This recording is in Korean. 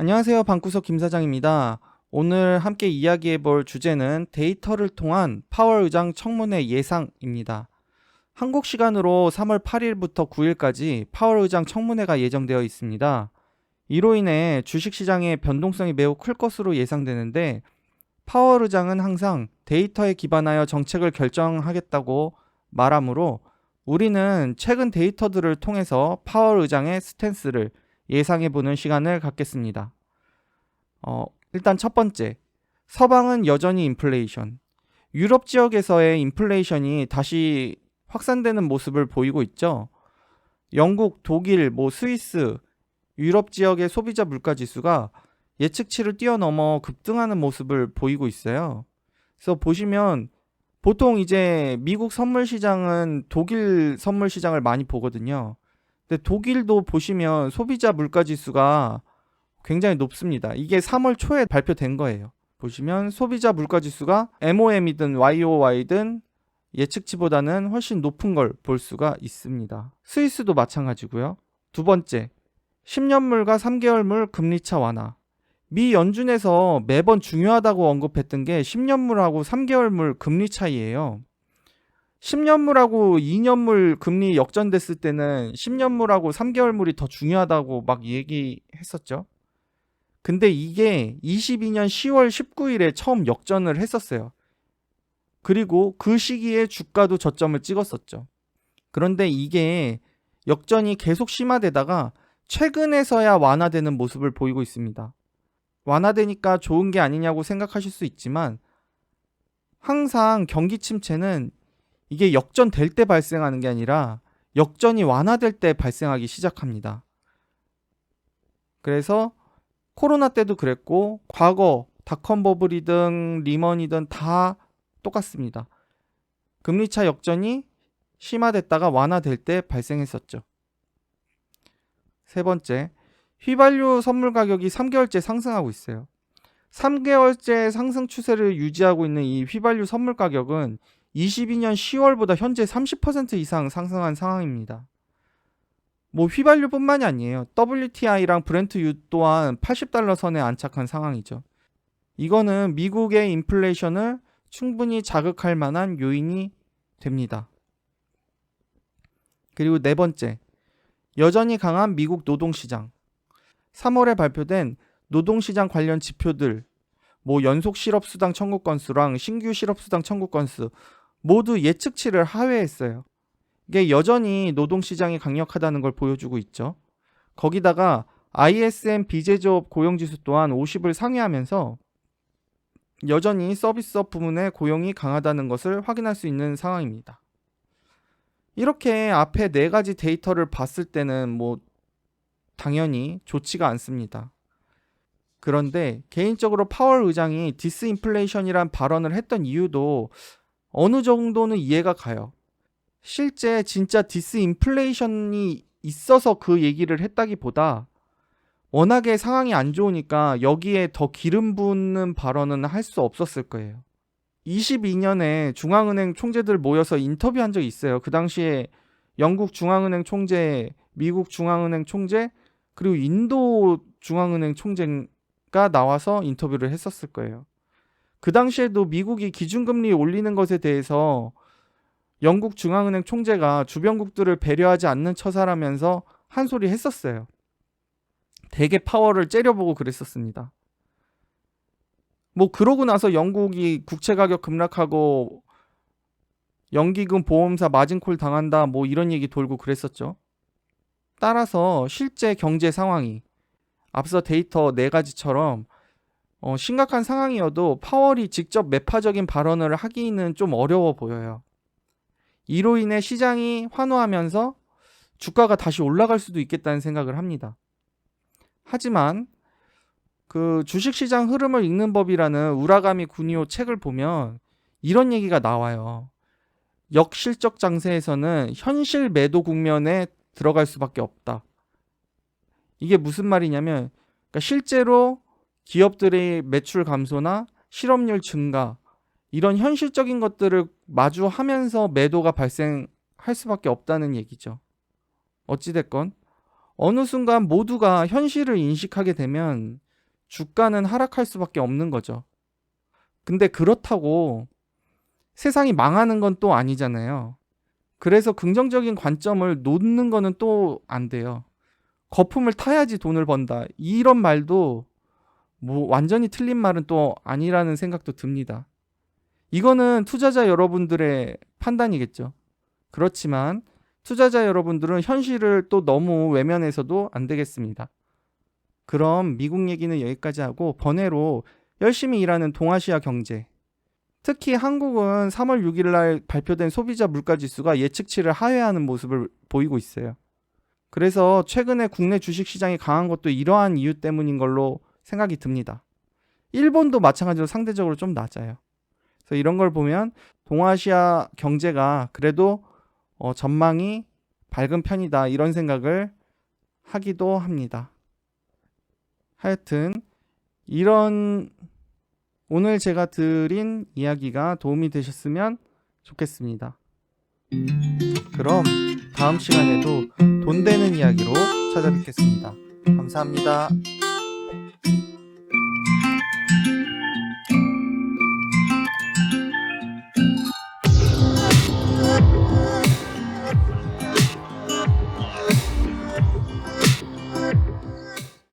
안녕하세요. 방구석 김 사장입니다. 오늘 함께 이야기해 볼 주제는 데이터를 통한 파월 의장 청문회 예상입니다. 한국 시간으로 3월 8일부터 9일까지 파월 의장 청문회가 예정되어 있습니다. 이로 인해 주식 시장의 변동성이 매우 클 것으로 예상되는데 파월 의장은 항상 데이터에 기반하여 정책을 결정하겠다고 말하므로 우리는 최근 데이터들을 통해서 파월 의장의 스탠스를 예상해 보는 시간을 갖겠습니다. 어, 일단 첫 번째. 서방은 여전히 인플레이션. 유럽 지역에서의 인플레이션이 다시 확산되는 모습을 보이고 있죠. 영국, 독일, 뭐 스위스, 유럽 지역의 소비자 물가 지수가 예측치를 뛰어넘어 급등하는 모습을 보이고 있어요. 그래서 보시면 보통 이제 미국 선물 시장은 독일 선물 시장을 많이 보거든요. 근데 독일도 보시면 소비자 물가 지수가 굉장히 높습니다. 이게 3월 초에 발표된 거예요. 보시면 소비자 물가 지수가 MOM이든 YOY든 예측치보다는 훨씬 높은 걸 볼 수가 있습니다. 스위스도 마찬가지고요. 두 번째, 10년물과 3개월물 금리차 완화. 미 연준에서 매번 중요하다고 언급했던 게 10년물하고 3개월물 금리 차이예요. 10년물하고 2년물 금리 역전됐을 때는 10년물하고 3개월물이 더 중요하다고 막 얘기했었죠. 근데 이게 22년 10월 19일에 처음 역전을 했었어요. 그리고 그 시기에 주가도 저점을 찍었었죠. 그런데 이게 역전이 계속 심화되다가 최근에서야 완화되는 모습을 보이고 있습니다. 완화되니까 좋은 게 아니냐고 생각하실 수 있지만 항상 경기 침체는 이게 역전될 때 발생하는 게 아니라 역전이 완화될 때 발생하기 시작합니다. 그래서 코로나 때도 그랬고 과거 닷컴 버블이든 리먼이든 다 똑같습니다. 금리차 역전이 심화됐다가 완화될 때 발생했었죠. 세 번째, 휘발유 선물 가격이 3개월째 상승하고 있어요. 3개월째 상승 추세를 유지하고 있는 이 휘발유 선물 가격은 22년 10월보다 현재 30% 이상 상승한 상황입니다. 뭐 휘발유뿐만이 아니에요. WTI랑 브렌트유 또한 80달러 선에 안착한 상황이죠. 이거는 미국의 인플레이션을 충분히 자극할 만한 요인이 됩니다. 그리고 네 번째, 여전히 강한 미국 노동시장. 3월에 발표된 노동시장 관련 지표들, 뭐 연속 실업수당 청구 건수랑 신규 실업수당 청구 건수 모두 예측치를 하회했어요. 이게 여전히 노동시장이 강력하다는 걸 보여주고 있죠. 거기다가 ISM 비제조업 고용지수 또한 50을 상회하면서 여전히 서비스업 부문의 고용이 강하다는 것을 확인할 수 있는 상황입니다. 이렇게 앞에 네 가지 데이터를 봤을 때는 뭐 당연히 좋지가 않습니다. 그런데 개인적으로 파월 의장이 디스인플레이션이란 발언을 했던 이유도 어느 정도는 이해가 가요. 실제 진짜 디스인플레이션이 있어서 그 얘기를 했다기보다 워낙에 상황이 안 좋으니까 여기에 더 기름 붓는 발언은 할 수 없었을 거예요. 22년에 중앙은행 총재들 모여서 인터뷰한 적이 있어요. 그 당시에 영국 중앙은행 총재, 미국 중앙은행 총재, 그리고 인도 중앙은행 총재가 나와서 인터뷰를 했었을 거예요. 그 당시에도 미국이 기준금리 올리는 것에 대해서 영국 중앙은행 총재가 주변국들을 배려하지 않는 처사라면서 한 소리 했었어요. 대개 파워를 째려보고 그랬었습니다. 뭐 그러고 나서 영국이 국채 가격 급락하고 연기금 보험사 마진콜 당한다 뭐 이런 얘기 돌고 그랬었죠. 따라서 실제 경제 상황이 앞서 데이터 네 가지처럼 어, 심각한 상황이어도 파월이 직접 매파적인 발언을 하기는 좀 어려워 보여요. 이로 인해 시장이 환호하면서 주가가 다시 올라갈 수도 있겠다는 생각을 합니다. 하지만 그 주식시장 흐름을 읽는 법이라는 우라가미 구니오 책을 보면 이런 얘기가 나와요. 역실적 장세에서는 현실 매도 국면에 들어갈 수밖에 없다. 이게 무슨 말이냐면 그러니까 실제로 기업들의 매출 감소나 실업률 증가 이런 현실적인 것들을 마주하면서 매도가 발생할 수밖에 없다는 얘기죠. 어찌됐건 어느 순간 모두가 현실을 인식하게 되면 주가는 하락할 수밖에 없는 거죠. 근데 그렇다고 세상이 망하는 건 또 아니잖아요. 그래서 긍정적인 관점을 놓는 거는 또 안 돼요. 거품을 타야지 돈을 번다. 이런 말도 뭐 완전히 틀린 말은 또 아니라는 생각도 듭니다. 이거는 투자자 여러분들의 판단이겠죠. 그렇지만 투자자 여러분들은 현실을 또 너무 외면해서도 안 되겠습니다. 그럼 미국 얘기는 여기까지 하고 번외로 열심히 일하는 동아시아 경제. 특히 한국은 3월 6일 날 발표된 소비자 물가 지수가 예측치를 하회하는 모습을 보이고 있어요. 그래서 최근에 국내 주식 시장이 강한 것도 이러한 이유 때문인 걸로 생각이 듭니다. 일본도 마찬가지로 상대적으로 좀 낮아요. 그래서 이런 걸 보면 동아시아 경제가 그래도 어, 전망이 밝은 편이다 이런 생각을 하기도 합니다. 하여튼 이런 오늘 제가 드린 이야기가 도움이 되셨으면 좋겠습니다. 그럼 다음 시간에도 돈 되는 이야기로 찾아뵙겠습니다. 감사합니다. Thank you.